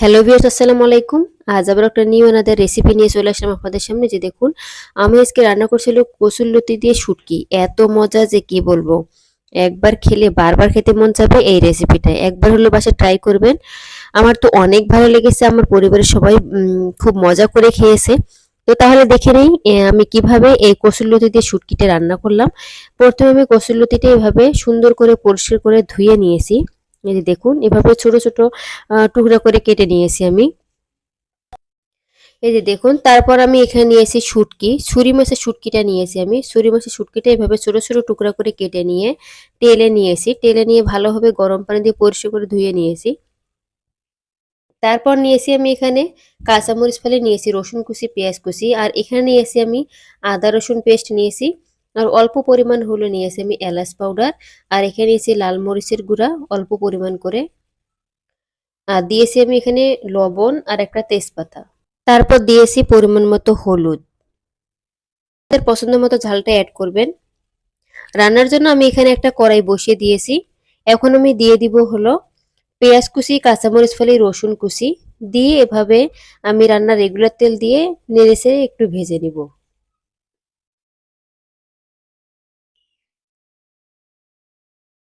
Hello viewers আসসালামু আলাইকুম। আজ আবার একটা নিউ আনাদের রেসিপি নিয়ে চলে আসলাম আপনাদের সামনে। যে দেখুন, আমি আজকে রান্না করছিল কসুল্লতি দিয়ে শুটকি। এত মজা যে কি বলব। একবার খেলে বারবার খেতে মন চাবে এই রেসিপিটা একবার হলো বাসা ট্রাই করবেন। আমার তো অনেক ভালো লেগেছে। আমার পরিবারের সবাই খুব মজা করে খেয়েছে। তো তাহলে দেখে নেই আমি কীভাবে এই কসুল্লতি দিয়ে শুটকিটা রান্না করলাম। প্রথমে আমি কসুল্লতিটা এভাবে সুন্দর করে পরিষ্কার করে ধুয়ে নিয়েছি। এই দেখুন, এভাবে ছোট ছোট টুকরা করে কেটে নিয়েছি আমি। এই যে দেখুন, তারপর আমি এখানে নিয়েছি শুটকি। ছুরি মাছের শুটকিটা নিয়েছি আমি। ছুরি মাছের শুটকিটা এভাবে ছোট ছোট টুকরা করে কেটে নিয়ে তেলে নিয়েছি। তেলে নিয়ে ভালোভাবে গরম পানি দিয়ে পরিষ্কার করে ধুয়ে নিয়েছি। তারপর নিয়েছি আমি এখানে কাঁচামরিচ ফেলে নিয়েছি রসুন কুচি, পেঁয়াজ কুচি। আর এখানে নিয়েছি আমি আদা রসুন পেস্ট নিয়েছি। আর অল্প পরিমাণ হলো নিয়েছি আমি এলাচ পাউডার আর এখানে নিয়েছি লাল মরিচের গুঁড়া, অল্প পরিমাণ করে। আর দিয়েছি আমি এখানে লবণ আর একটা তেজপাতা। তারপর দিয়েছি পরিমাণ মতো হলুদ। পছন্দ মতো ঝালটা অ্যাড করবেন। রান্নার জন্য আমি এখানে একটা কড়াই বসিয়ে দিয়েছি। এখন আমি দিয়ে দিব হলো পেঁয়াজ কুচি, কাঁচামরিচ ফেলে, রসুন কুচি। দিয়ে এভাবে আমি রান্নার রেগুলার তেল দিয়ে নেড়েছে একটু ভেজে নিব।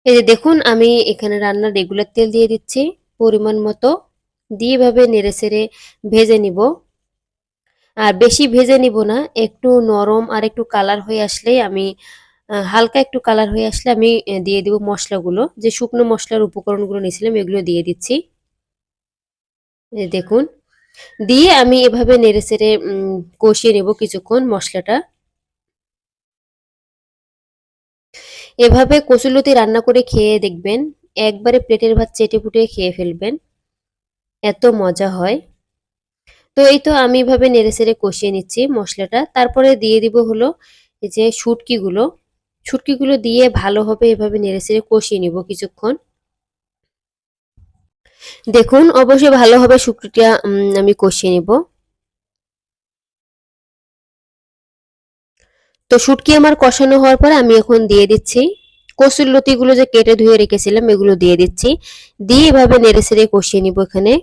এই যে দেখুন আমি এখানে রান্নার রেগুলার তেল দিয়ে দিচ্ছি পরিমাণ মতো। দিয়ে এভাবে নেড়ে চেড়ে ভেজে নিব। আর বেশি ভেজে নিব না একটু নরম আর একটু কালার হয়ে আসলেই আমি হালকা একটু কালার হয়ে আসলে আমি দিয়ে দিব মশলাগুলো। যে শুকনো মশলার উপকরণগুলো নিয়েছিলাম এগুলো দিয়ে দিচ্ছি। দেখুন। দিয়ে আমি এভাবে নেড়ে উম, কষিয়ে নেব কিছুক্ষণ মশলাটা। এভাবে কচুলতি রান্না করে খেয়ে দেখবেন একবারে প্লেটের ভাত চেটে পুটে খেয়ে ফেলবেন। এত মজা হয়। তো এই তো আমি এভাবে নেড়ে চেড়ে কষিয়ে নিচ্ছি মশলাটা। তারপরে দিয়ে দিব হলো এই যে শুটকিগুলো। শুটকিগুলো দিয়ে ভালোভাবে এভাবে নেড়ে চেড়ে কষিয়ে নিব কিছুক্ষণ। দেখুন অবশ্যই ভালোভাবে উম, আমি কষিয়ে নিব। তো শুটকি আমার কষানো হওয়ার পরে আমি এখন দিয়ে দিচ্ছি। কচুর লতিগুলো যে কেটে ধুয়ে রেখেছিলাম, এগুলো দিয়ে দিচ্ছি। দিয়ে এভাবে নেড়ে চেড়ে কষিয়ে নিব এখানে।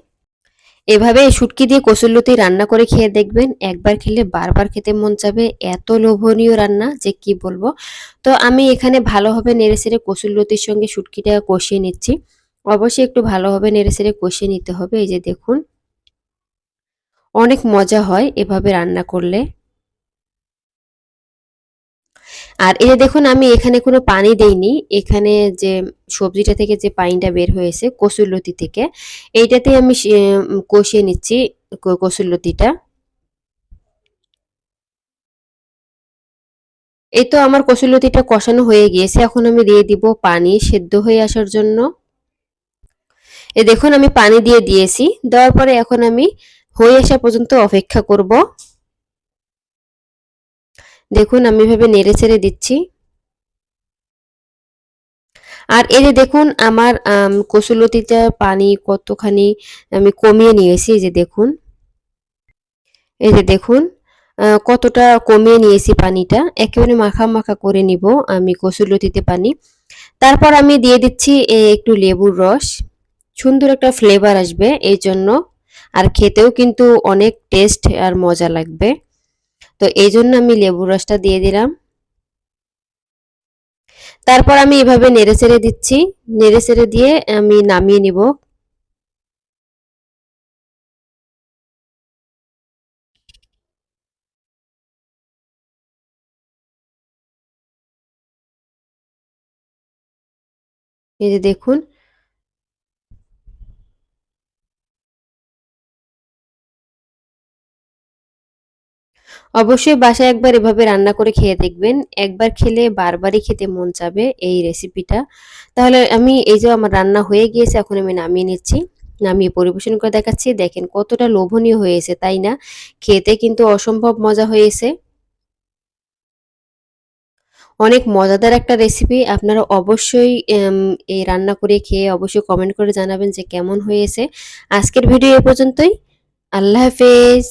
এভাবে শুটকি দিয়ে কচুরলতি রান্না করে খেয়ে দেখবেন, একবার খেলে বারবার খেতে মন চাবে, এত লোভনীয় রান্না যে কি বলব। তো আমি এখানে ভালোভাবে নেড়ে চেড়ে কচুরলতির সঙ্গে শুটকিটা কষিয়ে নিচ্ছি। অবশ্যই একটু ভালোভাবে নেড়ে চেড়ে কষিয়ে নিতে হবে, এই যে দেখুন। অনেক মজা হয় এভাবে রান্না করলে। আর যে দেখুন, আমি এখানে কোনো পানি দেইনি। এখানে যে সবজিটা থেকে যে পানিটা বের হয়েছে কচুরলতি থেকে, এইটাতে আমি কষিয়ে নিচ্ছি ক- কচুরলতিটা এই তো আমার কচুরলতিটা কষানো হয়ে গিয়েছে। এখন আমি দিয়ে দিব পানি সেদ্ধ হয়ে আসার জন্য। এ দেখুন, আমি পানি দিয়ে দিয়েছি। দেওয়ার পরে এখন আমি হয়ে আসা পর্যন্ত অপেক্ষা করব। দেখুন আমি এভাবে নেড়ে ছেড়ে দিচ্ছি। আর এই যে দেখুন আমার আম, কচুলতিটা পানি কতখানি আমি কমিয়ে নিয়েছি এই যে দেখুন। এই যে দেখুন কতটা কমিয়ে নিয়েছি পানিটা। একেবারে মাখা মাখা করে নিব আমি কচুলতিতে পানি। তারপর আমি দিয়ে দিচ্ছি একটু লেবুর রস। সুন্দর একটা ফ্লেভার আসবে এই জন্য আর খেতেও কিন্তু অনেক টেস্ট আর মজা লাগবে। তো এই জন্য আমি লেবুর রসটা দিয়ে দিলাম। তারপর আমি এভাবে নেড়ে চেড়ে দিচ্ছি। নেড়ে চেড়ে দিয়ে আমি নামিয়ে নিব। এই যে দেখুন অবশ্যই বাসায় একবার এভাবে রান্না করে খেয়ে দেখবেন। একবার খেলে বারবারই খেতে মন চাবে এই রেসিপিটা তাহলে আমি এই যে আমার রান্না হয়ে গিয়েছে, এখন আমি নামিয়ে নিচ্ছি। নামিয়ে পরিবেশন করে দেখাচ্ছি। দেখেন কতটা লোভনীয় হয়েছে, তাই না? খেতে কিন্তু অসম্ভব মজা হয়েছে। অনেক মজাদার একটা রেসিপি আপনারা অবশ্যই এই রান্না করে খেয়ে অবশ্যই কমেন্ট করে জানাবেন যে কেমন হয়েছে। আজকের ভিডিও এ পর্যন্তই। আল্লাহ হাফেজ।